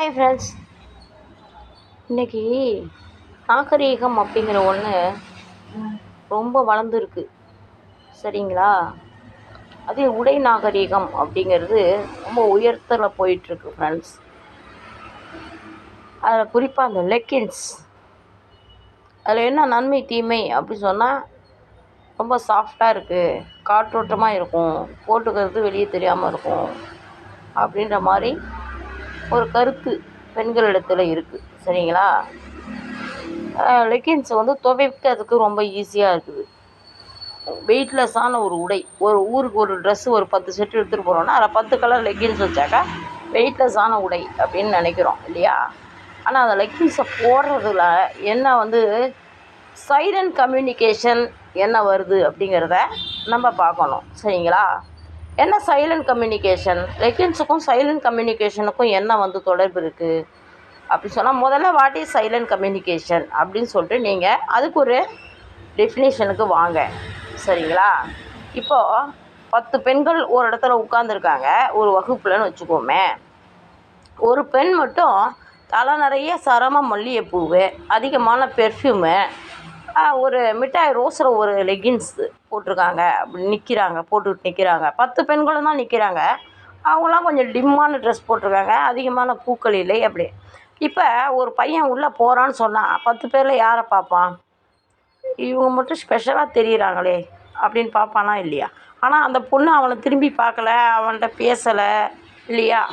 Hi friends இன்றைக்கி நாகரீகம் அப்படிங்கிற ஒன்று ரொம்ப வளர்ந்துருக்கு. சரிங்களா? அதே உடை நாகரீகம் அப்படிங்கிறது ரொம்ப உயரத்தில் போயிட்டுருக்கு ஃப்ரெண்ட்ஸ் அதில் குறிப்பாக அந்த லெக்கின்ஸ் அதில் என்ன நன்மை தீமை அப்படி சொன்னால் ரொம்ப சாஃப்டாக இருக்குது காற்றோட்டமாக இருக்கும். போட்டுக்கிறது வெளியே தெரியாமல் இருக்கும். அப்படின்ற மாதிரி ஒரு கருத்து பெண்களிடத்தில் இருக்குது சரிங்களா? லெக்கின்ஸ் வந்து துவைக்கிறதுக்கு ரொம்ப ஈஸியாக இருக்குது. வெயிட்லெஸ்ஸான ஒரு உடை. ஒரு ஊருக்கு ஒரு ட்ரெஸ்ஸு ஒரு பத்து செட்டு எடுத்துகிட்டு போகிறோன்னா அதில் பத்து கலர் லெக்கின்ஸ் வச்சாக்கா வெயிட்லெஸ்ஸான உடை அப்படின்னு நினைக்கிறோம் இல்லையா? ஆனால் அந்த லெக்கின்ஸை போடுறதுல என்ன வந்து சைலண்ட் கம்யூனிகேஷன் என்ன வருது அப்படிங்கிறத நம்ம பார்க்கணும். சரிங்களா? என்ன சைலண்ட் கம்யூனிகேஷன் லெக்கின்ஸுக்கும் சைலண்ட் கம்யூனிகேஷனுக்கும் என்ன வந்து தொடர்பு இருக்குது அப்படி சொன்னால் முதல்ல வாட் இஸ் சைலண்ட் கம்யூனிகேஷன் அப்படின்னு சொல்லிட்டு நீங்கள் அதுக்கு ஒரு டெஃபினேஷனுக்கு வாங்க. சரிங்களா? இப்போது பத்து பெண்கள் ஒரு இடத்துல உட்காந்துருக்காங்க ஒரு வகுப்புலன்னு வச்சுக்கோமே. ஒரு பெண் மட்டும் தலை நிறைய சரம மல்லிகைப்பூவு அதிகமான பெர்ஃப்யூமு ஒரு மிட்டாய் ரோஸில் ஒரு லெகின்ஸ் போட்டிருக்காங்க. அப்படி நிற்கிறாங்க போட்டுக்கிட்டு நிற்கிறாங்க பத்து பெண்களும் தான் நிற்கிறாங்க அவங்களாம் கொஞ்சம் டிம்மான ட்ரெஸ் போட்டிருக்காங்க. அதிகமான பூக்கள் இல்லை அப்படி. இப்போ ஒரு பையன் உள்ளே போகிறான்னு சொன்னால் பத்து பேரில் யாரை பார்ப்பான்? இவங்க மட்டும் ஸ்பெஷலாக தெரியுறாங்களே அப்படின்னு பார்ப்பானா இல்லையா? ஆனால் அந்த பொண்ணு அவனை திரும்பி பார்க்கல அவன்கிட்ட பேசலை. இல்லையா?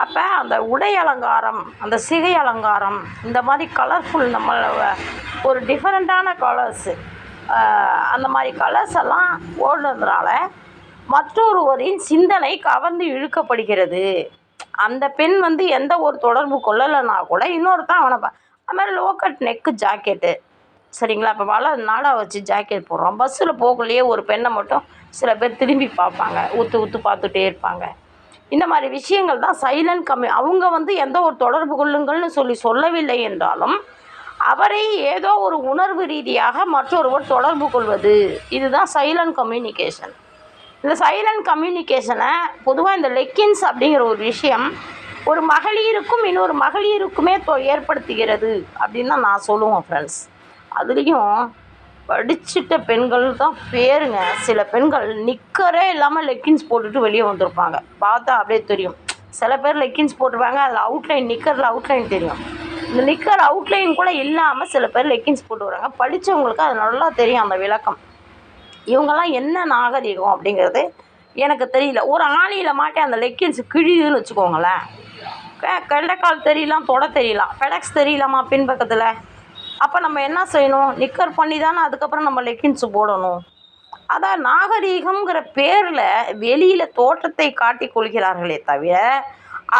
அப்போ அந்த உடை அலங்காரம் அந்த சிகை அலங்காரம் இந்த மாதிரி கலர்ஃபுல் நம்ம ஒரு டிஃப்ரெண்ட்டான கலர்ஸு அந்த மாதிரி கலர்ஸ் எல்லாம் ஓடுனதுனால மற்றொருவரின் சிந்தனை கவர்ந்து இழுக்கப்படுகிறது. அந்த பெண் வந்து எந்த ஒரு தொடர்பு கொள்ளலைன்னா கூட இன்னொருத்தான் அவனை பா- அது மாதிரி லோக்கட் நெக்கு ஜாக்கெட்டு சரிங்களா? இப்போ வள நாளாக வச்சு ஜாக்கெட் போடுறோம். பஸ்ஸில் போகலையே ஒரு பெண்ணை மட்டும் சில பேர் திரும்பி பார்ப்பாங்க. ஊற்று ஊற்று பார்த்துட்டே இருப்பாங்க. இந்த மாதிரி விஷயங்கள் தான் சைலண்ட் கம்மி அவங்க வந்து எந்த ஒரு தொடர்பு கொள்ளுங்கள்னு சொல்லி சொல்லவில்லை என்றாலும் அவரை ஏதோ ஒரு உணர்வு ரீதியாக மற்றொருவர் தொடர்பு கொள்வது. இதுதான் சைலண்ட் கம்யூனிகேஷன் இந்த சைலண்ட் கம்யூனிகேஷனை பொதுவாக இந்த லெக்கின்ஸ் அப்படிங்கிற ஒரு விஷயம் ஒரு மகளிருக்கும் இன்னொரு மகளிருக்குமே தொ- ஏற்படுத்துகிறது அப்படின்னு தான் நான் சொல்லுவேன் ஃப்ரெண்ட்ஸ் அதுலேயும் படிச்சிட்ட பெண்கள் தான் பேருங்க. சில பெண்கள் நிக்கரே இல்லாமல் லெக்கின்ஸ் போட்டுட்டு வெளியே வந்திருப்பாங்க. பார்த்தா அப்படியே தெரியும். சில பேர் லெக்கின்ஸ் போட்டிருப்பாங்க அதில் அவுட்லைன் நிக்கரில் அவுட்லைன் தெரியும். இந்த நிக்கர் அவுட்லைன் கூட இல்லாமல் சில பேர் லெக்கின்ஸ் போட்டு வராங்க. படித்தவங்களுக்கு அது நல்லா தெரியும் அந்த விளக்கம். இவங்கெல்லாம் என்ன நாகரிகம் அப்படிங்கிறது எனக்கு தெரியல. ஒரு ஆணியில் மாட்டி அந்த லெக்கின்ஸ் கிழியுதுன்னு வச்சுக்கோங்களேன். க- கெண்டைக்கால் தெரியலாம் தொட தெரியலாம். பெடக்ஸ் தெரியலாமா பின்பக்கத்தில்? அப்போ நம்ம என்ன செய்யணும்? நிக்கர் பண்ணி தானே அதுக்கப்புறம் நம்ம லெக்கின்ஸ் போடணும். அதான் நாகரீகம்ங்கிற பேரில் வெளியில் தோற்றத்தை காட்டி கொள்கிறார்களே தவிர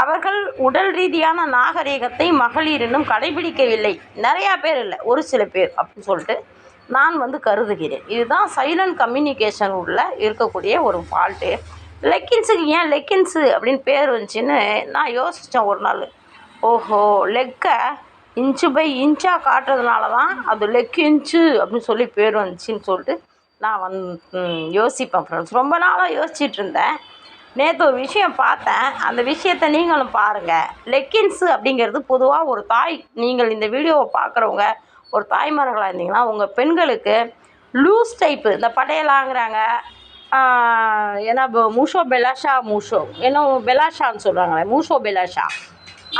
அவர்கள் உடல் ரீதியான நாகரீகத்தை மகளிர் இன்னும் கடைபிடிக்கவில்லை. நிறையா பேர் இல்லை ஒரு சில பேர் அப்படின்னு சொல்லிட்டு நான் வந்து கருதுகிறேன். இதுதான் சைலண்ட் கம்யூனிகேஷன் உள்ள இருக்கக்கூடிய ஒரு ஃபால்ட்டு லெக்கின்ஸுக்கு ஏன் லெக்கின்ஸு அப்படின்னு பேர் வந்துச்சுன்னு நான் யோசித்தேன் ஒரு நாள். ஓஹோ லெக்கை இன்ச்சு பை இன்ச்சாக காட்டுறதுனால தான் அது லெக் இன்ச்சு அப்படின்னு சொல்லி பேர் வந்துச்சுன்னு சொல்லிட்டு நான் வந் யோசிப்பேன் ஃப்ரெண்ட்ஸ் ரொம்ப நாளாக யோசிச்சுட்டு இருந்தேன். நேற்று ஒரு விஷயம் பார்த்தேன். அந்த விஷயத்தை நீங்களும் பாருங்கள் லெக்கின்ஸு அப்படிங்கிறது பொதுவாக ஒரு தாய் நீங்கள் இந்த வீடியோவை பார்க்குறவங்க ஒரு தாய்மார்களாக இருந்தீங்கன்னா உங்கள் பெண்களுக்கு லூஸ் டைப்பு இந்த படையலாங்கிறாங்க. ஏன்னா இப்போ மூஷோ பெலாஷா மூஷோ. ஏன்னா பெலாஷான்னு சொல்கிறாங்களே மூஷோ பெலாஷா.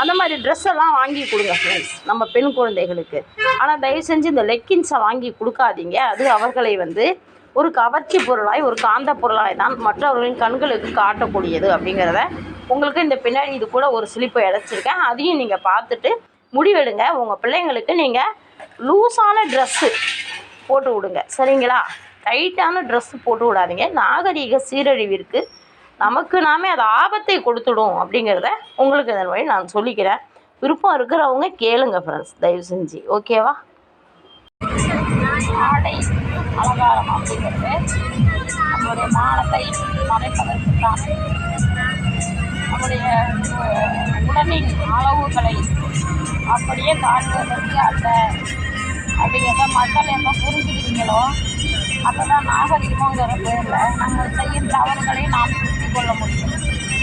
அந்த மாதிரி ட்ரெஸ் எல்லாம் வாங்கி கொடுங்க ஃப்ரெண்ட்ஸ் நம்ம பெண் குழந்தைகளுக்கு. ஆனால் தயவு செஞ்சு இந்த லெக்கின்ஸை வாங்கி கொடுக்காதீங்க. அது அவர்களை வந்து ஒரு கவர்ச்சி பொருளாய் ஒரு காந்த பொருளாய் தான் மற்றவர்களின் கண்களுக்கு காட்டக்கூடியது அப்படிங்கிறத உங்களுக்கு இந்த பின்னாடி இது கூட ஒரு ஸ்லிப்பை அடைச்சிருக்கேன். அதையும் நீங்கள் பார்த்துட்டு முடிவெடுங்க. உங்கள் பிள்ளைங்களுக்கு நீங்கள் லூஸான ட்ரெஸ்ஸு போட்டு விடுங்க. சரிங்களா? டைட்டான ட்ரெஸ்ஸு போட்டு விடாதீங்க. நாகரீக சீரழிவிற்கு நமக்கு நாமே அது ஆபத்தை கொடுத்துடும் அப்படிங்கிறத உங்களுக்கு இதன் வழி நான் சொல்லிக்கிறேன். விருப்பம் இருக்கிறவங்க கேளுங்க ஃப்ரெண்ட்ஸ் தயவு செஞ்சு. ஓகேவா ஆடை அலங்காரம் அப்படிங்கிறது நம்மளுடைய மானத்தை மறைப்பதற்கு தான் நம்முடைய உடலின் அளவுகளை அப்படியே காட்டுவதற்கு அல்ல. அப்படிங்கிறத மக்கள் என்ன புரிஞ்சுக்கிறீங்களோ அப்போ தான் நாகரிகங்கிற பேரில் நம்ம செய்யும் தவறுகளை நாம் con los mochiles.